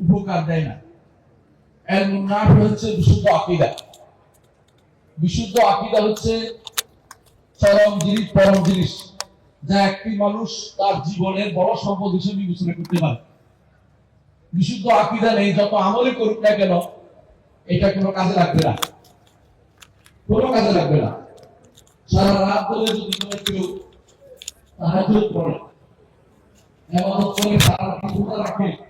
উপকার দেয় না। এর নাফি হচ্ছে বিশুদ্ধ আকিদা। বিশুদ্ধ আকিদা হচ্ছে চরম জিনিস, পরম জিনিস। যা একটি মানুষ তার জীবনের বড় সম্পদ হিসেবে বিবেচনা করতে পারে। বিশুদ্ধ আকিদা নেই, যত আমলে করুক না কেন, এটা কোনো কাজে লাগবে না। কোনো কাজে লাগবে না। সারা রাত ধরে যদি কোনো কেউ তাহাজ্জুদ পড়ে এমন করে সারা রাখে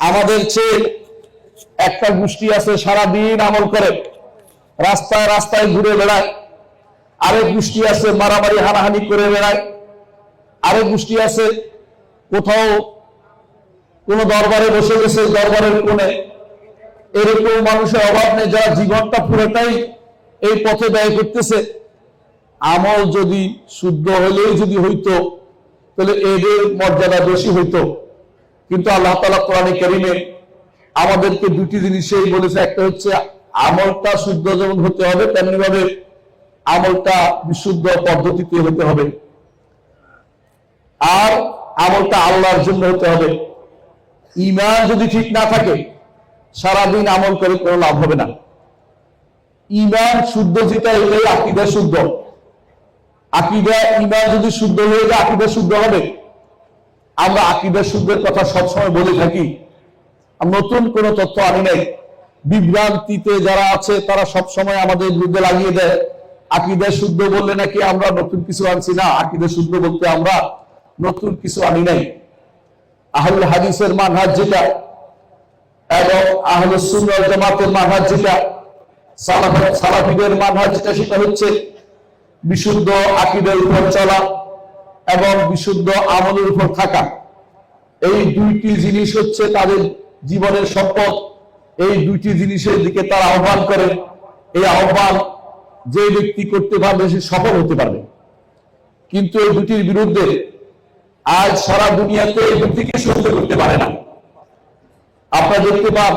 আমাদের চেয়ে একটা গোষ্ঠী আছে সারা দিন আমল করে, রাস্তায় রাস্তায় ঘুরে বেড়ায়। আরেক গোষ্ঠী আছে, মারামারি হানাহানি করে বেড়ায়। আরেক গোষ্ঠী আছে, কোথাও কোন দরবারে বসে গেছে, দরবারের কোণে। এরকম মানুষের অভাব নেই, যারা জীবনটা পুরোটাই এই পথে ব্যয় করতেছে। আমল যদি শুদ্ধ হলেই যদি হইতো, তাহলে এদের মর্যাদা বেশি হইতো। কিন্তু আল্লাহ তালা কোরআনে করিমে আমাদেরকে দুটি জিনিসেই বলেছে। একটা হচ্ছে আমলটা শুদ্ধ যেমন হতে হবে তেমনি ভাবে আমলটা বিশুদ্ধ পদ্ধতিতে হতে হবে। আর আমলটা আল্লাহর জন্য হতে হবে। ইমান যদি ঠিক না থাকে, সারাদিন আমল করে কোনো লাভ হবে না। ইমান শুদ্ধ যেটা হলে আকিদা শুদ্ধ। আকিদা ইমান যদি শুদ্ধ হয়ে যায়, আকিদা শুদ্ধ হবে। আমরা আকিদা শুদ্ধের কথা সবসময় বলে থাকি। নতুন কোনো তথ্য আনি নাই। বিভ্রান্তিতে যারা আছে, তারা সবসময় আমাদের বিরুদ্ধে লাগিয়ে দেয়। আকিদা শুদ্ধ বললে নাকি আমরা নতুন কিছু আনছি? না, আকিদা শুদ্ধ বলতে আমরা নতুন কিছু আনি নাই। আহুল হাদিসের মানহাজ যেটা, এবং আহলে সুন্নাত জামাতের মানহাজ যেটা, সালাফ- সালাফিদের মানহাজ যেটা, সেটা হচ্ছে বিশুদ্ধ আকিদের উপর চলা। এবং বিশুদ্ধ আমলের উপর থাকা। এই দুইটি জিনিস হচ্ছে তাদের জীবনের সম্পদ। এই দুইটি জিনিসের দিকে তারা আহ্বান করে। এই আহ্বান যে ব্যক্তি করতে পারবে, সে সফল হতে পারবে। কিন্তু এই দুটির বিরুদ্ধে আজ সারা দুনিয়াতে এই ব্যক্তিকে সহ্য করতে পারে না। আপনারা দেখতে পান,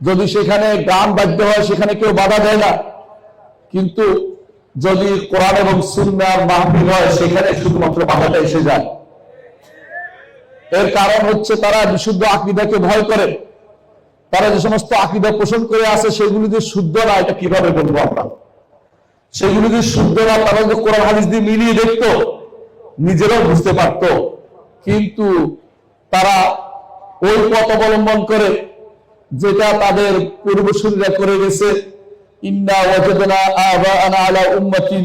যদি সেখানে গান বাধ্য হয়, সেখানে কেউ বাধা দেয় না। কিন্তু যদি কোরআন এবং সুন্নার মাহফিল হয়, সেখানে শুধুমাত্র বাধাটা এসে যায়। এর কারণ হচ্ছে তারা বিশুদ্ধ আকীদাকে ভয় করে। তারা যে সমস্ত আকীদা পোষণ করে আছে, সেগুলি যে শুদ্ধ না, এটা কীভাবে বলব আমরা? সেগুলি যে শুদ্ধ না, তারা যে কোরআন হাদিস দিয়ে মিলিয়ে দেখতো, নিজেরাও বুঝতে পারতো। কিন্তু তারা ওই পথ অবলম্বন করে, যেটা তাদের পূর্বসূরীরা করে গেছে ওয়াজাদনা আবাআনা আলা উম্মাতিন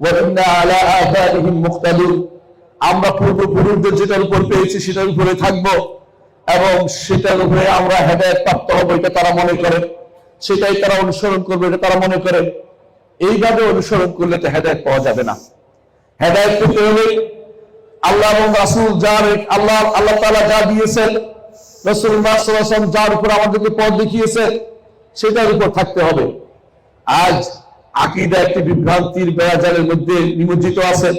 ওয়া ইন্না আলা আথারিহিম মুক্তাদুন আমরা পূর্বপুরুষদের যেটার উপর পেয়েছি, সেটার উপরে থাকব এবং সেটার উপরে আমরা হেদায়ত প্রাপ্ত হব, এটা তারা মনে করে। সেটাই তারা অনুসরণ করবে, এটা তারা মনে করে। এইভাবে অনুসরণ করলে তো হেদায়ত পাওয়া যাবে না। হেদায়ত পেতে হলে আল্লাহ এবং রাসূল যার, আল্লাহ আল্লাহ তাআলা যা দিয়েছেন ওয়াসাল্লাম যার উপর আমাদেরকে পথ দেখিয়েছেন, সেটার উপর থাকতে হবে। আজ আকিদা একটি বিভ্রান্তির বেড়াজালের মধ্যে নিমজ্জিত আছে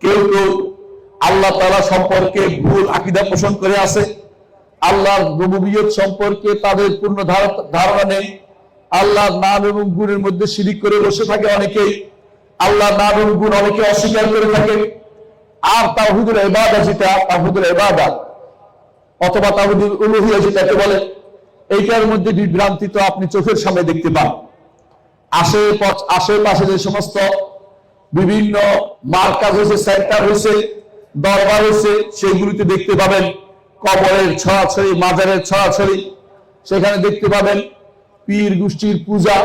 কেউ কেউ আল্লাহ তাআলা সম্পর্কে ভুল আকিদা পোষণ করে আছে। আল্লাহর রবুবিয়ত সম্পর্কে তাদের পূর্ণ ধার- ধারণা নেই। আল্লাহর নাম এবং গুণের মধ্যে শিরিক করে বসে থাকে অনেকেই। আল্লাহর নাম এবং গুণ অনেকে অস্বীকার করে থাকে। আর তাওহিদুল ইবাদা যেটা, তাওহিদুল ইবাদা অথবা তাওহিদুল উলুহিয়া যেটাকে বলে, এইটার মধ্যে বিভ্রান্তি তো আপনি চোখের সামনে দেখতে পান। আশেপাশে যে সমস্ত বিভিন্ন মার্কাজ হয়েছে সেন্টার হয়েছে দরবার হয়েছে সেগুলিতে দেখতে পাবেন কবরের ছড়াছড়ি, মাজারের ছড়াছড়ি। সেখানে দেখতে পাবেন পীর গোষ্ঠীর পূজা।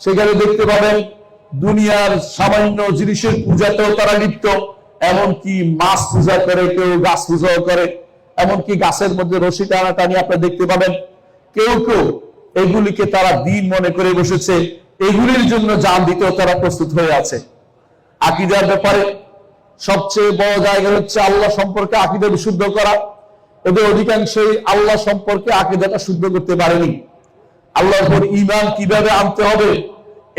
সেখানে দেখতে পাবেন দুনিয়ার সামান্য জিনিসের পূজাতেও তারা লিপ্ত। এমনকি মাছ পূজা করে, কেউ গাছ পূজাও করে। এমনকি গাছের মধ্যে রশি টানা টানাটানি আপনারা দেখতে পাবেন। কেউ কেউ এগুলিকে তারা দিন মনে করে বসেছে। এগুলির জন্য জান দিতেও তারা প্রস্তুত হয়ে আছে। আকিদার ব্যাপারে সবচেয়ে বড় জায়গা হচ্ছে আল্লাহ সম্পর্কে আকিদা বিশুদ্ধ করা এদের অধিকাংশই আল্লাহ সম্পর্কে আকিদাটা শুদ্ধ করতে পারেনি। আল্লাহর উপর ইমান কীভাবে আনতে হবে,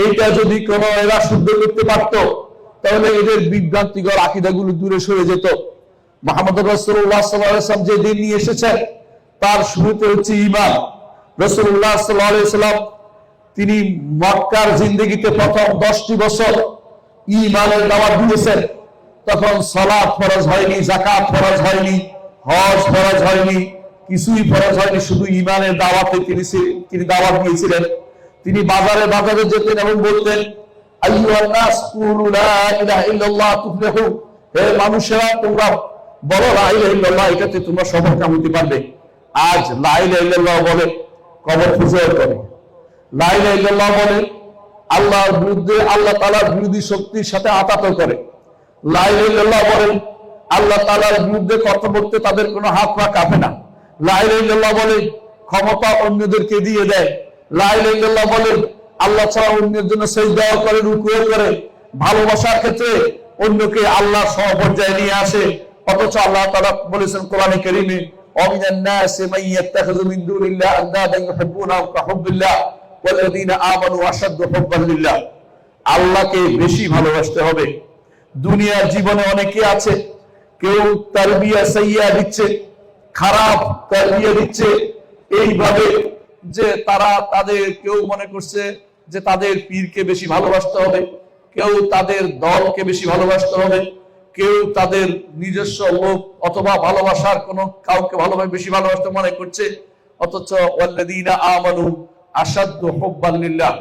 এইটা যদি কোন এরা শুদ্ধ করতে পারত, তাহলে এদের বিভ্রান্তিকর আকিদাগুলো দূরে সরে যেত। মোহাম্মদ রসুল্লাহ সাল্লাম যে দিন নিয়ে এসেছেন, তার শুরুতে হচ্ছে ইমান রসুল্লাহ সাল্লাম তিনি মক্কার জিন্দগিতে প্রথম দশটি বছর ইমানের দাওয়াত দিয়েছেন। তখন সলাৎ ফরজ হয়নি জাকাত ফরজ হয়নি, হজ ফরজ হয়নি, কিছুই ফরজ হয়নি, শুধু ইমানের দাওয়াতে তিনি তিনি দাওয়াত দিয়েছিলেন। তিনি বাজারে বাজারে যেতেন এবং বলতেন হে মানুষেরা, তোমরা বলো, লা ইলাহা এটাতে তোমরা সফল কামাতে পারবে। আজ, লা ইলাহা বলে কবর পূজা করে। লাইল্লাহ বলে আল্লাহর বিরুদ্ধে আল্লাহ তালার বিরোধী শক্তির সাথে আতাত করে। লাইল্লাহ বলেন, আল্লাহ তালার বিরুদ্ধে কথা বলতে তাদের কোনো হাত পা কাঁপে না। লাইল্লাহ বলে ক্ষমতা অন্যদেরকে দিয়ে দেয়। লাইল্লাহ বলে আল্লাহ ছাড়া অন্যের জন্য শেষ দেওয়া করে রুকুয়ে করে। ভালোবাসার ক্ষেত্রে অন্যকে আল্লাহ সহপর্যায়ে নিয়ে আসে। অথচ আল্লাহ তালা বলেছেন কোরআনে কেরিমে অমিনান্না সেমাইয়াত্তাখাযু মিন দুনিল্লাহ আন্দাদান ইউহিব্বুনাহুম কাহুব্বিল্লাহ আল্লাহকে বেশি ভালোবাসতে হবে। দুনিয়ার জীবনে অনেকে আছে, কেউ তারবিয়া সাইয়া দিচ্ছে, খারাপ তারবিয়া দিচ্ছে। এইভাবে যে তারা তাদের, কেউ মনে করছে যে তাদের পীরকে বেশি ভালোবাসতে হবে, কেউ তাদের দলকে বেশি ভালোবাসতে হবে, কেউ তাদের নিজস্ব লোক অথবা ভালোবাসার কোন কাউকে ভালোভাবে বেশি ভালোবাসতে মনে করছে, অথচ আসাদ্দু হুব্বান লিল্লাহ।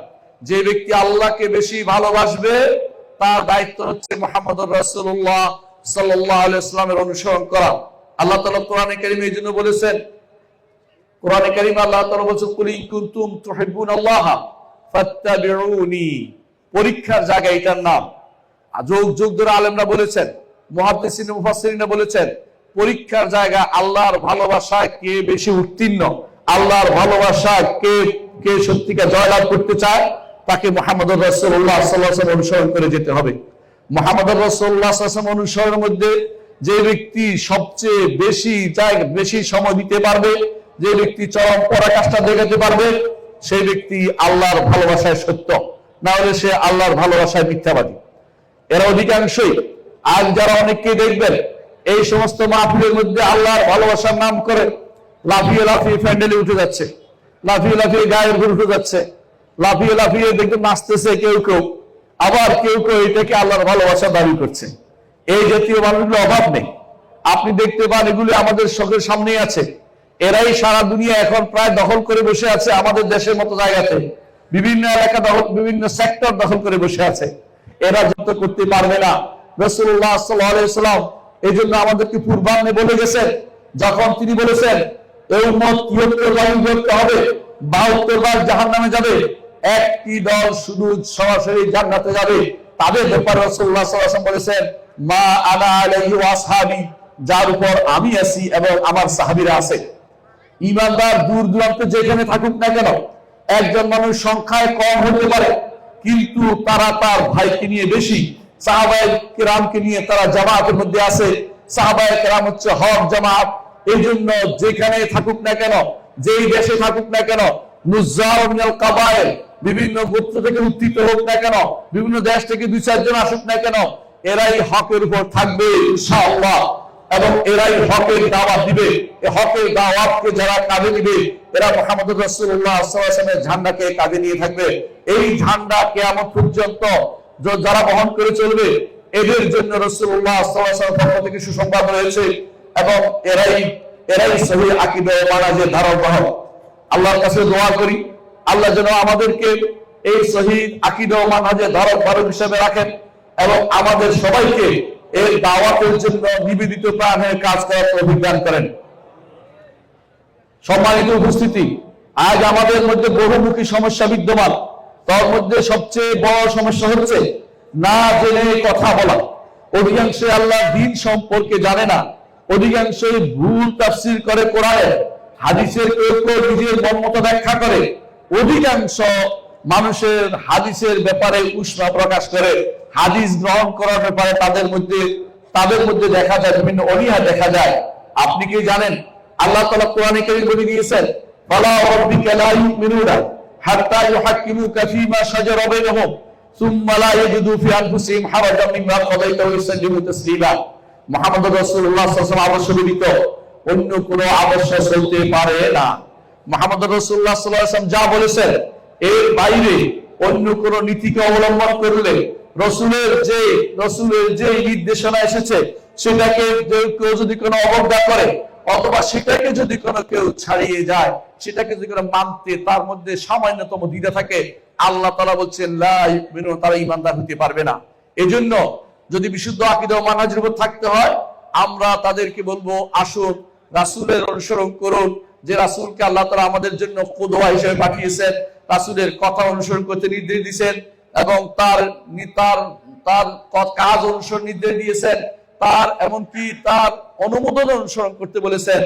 যে ব্যক্তি আল্লাহকে বেশি ভালোবাসবে, তার দায়িত্ব হচ্ছে মুহাম্মদুর রাসূলুল্লাহ সাল্লাল্লাহু আলাইহি ওয়াসাল্লামের অনুসরণ করা। আল্লাহ তাআলা কোরআনে কারীমে এই জন্য বলেছেন, কোরআনে কারীমে আল্লাহ তাআলা বলেছেন, কুল কুনতুম তুহিব্বুনাল্লাহ ফাত্তাবিউনি। পরীক্ষার জায়গা এটার নাম। যোগ যোগ ধরে আলেমরা বলেছেন, মুহাদ্দিসিন মুফাসসিরিনা বলেছেন, পরীক্ষার জায়গা আল্লাহর ভালোবাসায় কে বেশি উত্তীর্ণ? আল্লাহর ভালোবাসা কে কে সত্যিকার জয়লাভ করতে চায়, তাকে মোহাম্মদ রাসূলুল্লাহ সাল্লাল্লাহু অনুসরণ করে যেতে হবে। মোহাম্মদ রাসূলুল্লাহ সাল্লাল্লাহু অনুসরণের মধ্যে যে ব্যক্তি সবচেয়ে বেশি বেশি সময় দিতে পারবে, যে ব্যক্তি চরম পরাকাষ্ঠা দেখাতে পারবে সেই ব্যক্তি আল্লাহর ভালোবাসায় সত্য। না হলে সে আল্লাহর ভালোবাসায় মিথ্যাবাদী। এরা অধিকাংশই আজ যারা অনেককে দেখবেন, এই সমস্ত মাহফিলের মধ্যে আল্লাহর ভালোবাসার নাম করে লাফিয়ে লাফিয়ে প্যান্ডেলে উঠে যাচ্ছে। লাফিয়ে লাফিয়ে গায়ের উপর যাচ্ছে। লাফিয়ে লাফিয়ে দেখবেন নাচতেছে কেউ কেউ, আবার কেউ কেউ এটাকে আল্লাহর ভালোবাসা দাবি করছে। এই জাতীয় মানুষগুলো অভাব নেই। আপনি দেখতে পান এগুলি আমাদের চোখের সামনেই আছে। এরাই সারা দুনিয়া এখন প্রায় দখল করে বসে আছে আমাদের দেশের মতো জায়গাতে। বিভিন্ন এলাকা দখল, বিভিন্ন সেক্টর দখল করে বসে আছে। এরা যত করতে পারবে না। রসুল্লাহ সাল্লাম এই জন্য আমাদেরকে পূর্বাহ্নে বলে গেছেন, যখন তিনি বলেছেন এই উম্মত তিহত্তর বার হবে বাহাত্তর বার জাহান নামে যাবে। একটি দল শুধু সরাসরি জান্নাতে যাবে। তাদের ব্যাপারে রসুল্লাহ সাল্লাম বলেছেন, মা আনা আলাইহি ওয়াসহাবি যার উপর আমি আছি এবং আমার সাহাবীরা আছে। ইমানদার দূর দূরান্তে যেখানে থাকুক না কেন, একজন মানুষ সংখ্যায় কম হতে পারে, কিন্তু তারা তার ভাইকে নিয়ে বেশি। সাহাবায় কেরামকে নিয়ে তারা জামাতের মধ্যে আছে। সাহাবায় কেরাম হচ্ছে হক জামাত। এই জন্য যেখানে থাকুক না কেন, যেই দেশে থাকুক না কেন বিভিন্ন গোত্র থেকে উত্থিত হোক না কেন, বিভিন্ন দেশ থেকে দুই চারজন আসুক না কেন, এরাই হকের উপর থাকবে এবং এরাই হকের দাওয়াত দিবে। এই হকের দাওয়াতকে যারা কাঁধে নিবে, এরা মোহাম্মদ রসুল্লাহ সাল্লামের ঝান্ডাকে কাঁধে নিয়ে থাকবে। এই ঝান্ডা কেয়ামত পর্যন্ত যারা বহন করে চলবে, এদের জন্য রসুল্লাহ পক্ষ থেকে সুসংবাদ রয়েছে। এবং এরাই এরাই সহি আকিদে মানাজের ধারণ বাহক আল্লাহর কাছে দোয়া করি, আল্লাহ যেন আমাদেরকে এই শহীদ আকিদ ও মানহাজের ধারক বারক হিসেবে রাখেন এবং আমাদের সবাইকে এই দাওয়াতের জন্য নিবেদিত প্রাণের কাজ করার অভিজ্ঞান করেন। সম্মানিত উপস্থিতি, আজ আমাদের মধ্যে বহুমুখী সমস্যা বিদ্যমান। তার মধ্যে সবচেয়ে বড় সমস্যা হচ্ছে, না জেনে কথা বলা। অধিকাংশ আল্লাহ দিন সম্পর্কে জানে না। অধিকাংশই ভুল তাফসির করে কোরআনে হাদিসের কেউ কেউ নিজের মর্মতা ব্যাখ্যা করে। অধিকাংশ মানুষের হাদিসের ব্যাপারে উষ্মা প্রকাশ করে, হাদিস গ্রহণ করার ব্যাপারে তাদের মধ্যে তাদের মধ্যে দেখা যায়, বিভিন্ন অনীহা দেখা যায়। আপনি কি জানেন? আল্লাহ তাআলা কোরআনে কারীম বলে দিয়েছেন ফালা রাব্বিকা লা ইউমিনুনা হাত্তা ইউহাক্কিমুকা ফীমা শাজারা বাইনাহুম, সুম্মা লা ইয়াজিদু ফি আনফুসিহিম হারাজাম মিম্মা কাদাইতা ওয়া ইউসাল্লিমু তাসলিমা। মুহাম্মদ আলাইহি আদর্শ ব্যতীত অন্য কোনো আদর্শ চলতে পারে না। মোহাম্মদ রসুল্লাহ সাল্লাম যা বলেছেন, এর বাইরে অন্য কোন নীতিকে অবলম্বন করলে রসুলের যে রসুলের যে নির্দেশনা এসেছে, সেটাকে কেউ যদি কোনো অবজ্ঞা করে, অথবা সেটাকে যদি কোনো কেউ ছাড়িয়ে যায়, সেটাকে যদি কোনো মানতে তার মধ্যে সামান্যতম দ্বিধা থাকে, আল্লাহ তালা বলছেন তারা ইমানদার হতে পারবে না। এজন্য যদি বিশুদ্ধ আকিদা ও মানহাজের উপর থাকতে হয়, আমরা তাদেরকে বলব, আসুন, রাসূলের অনুসরণ করুন। যে রাসূলকে আল্লাহ তাআলা আমাদের জন্য কুদওয়া হিসেবে পাঠিয়েছেন, রাসূলের কথা অনুসরণ করতে নির্দেশ দিয়েছেন এবং তার তার তার কাজ অনুসরণ নির্দেশ দিয়েছেন, তার এমনকি তার অনুমোদন অনুসরণ করতে বলেছেন,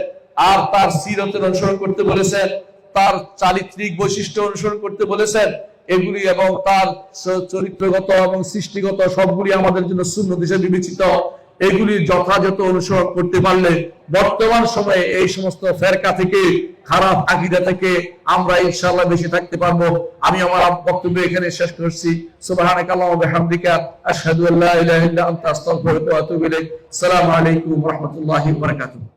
আর তার সিরতের অনুসরণ করতে বলেছেন, তার চারিত্রিক বৈশিষ্ট্য অনুসরণ করতে বলেছেন এগুলি এবং তার চরিত্রগত এবং সৃষ্টিগত সবগুলি আমাদের জন্য শূন্য হিসেবে বিবেচিত। এগুলি যথাযথ অনুসরণ করতে পারলে বর্তমান সময়ে এই সমস্ত ফেরকা থেকে, খারাপ আকিদা থেকে আমরা ইনশাআল্লাহ বেশি থাকতে পারব। আমি আমার বক্তব্য এখানে শেষ করছি। সুবহানাকাল্লাহু ওয়া বিহামদিকা, আশহাদু আল্লা ইলাহা ইল্লা আনতা, আস্তাগফিরুকা আলাইকুম ওয়া রাহমাতুল্লাহি ওয়া বারাকাতুহু।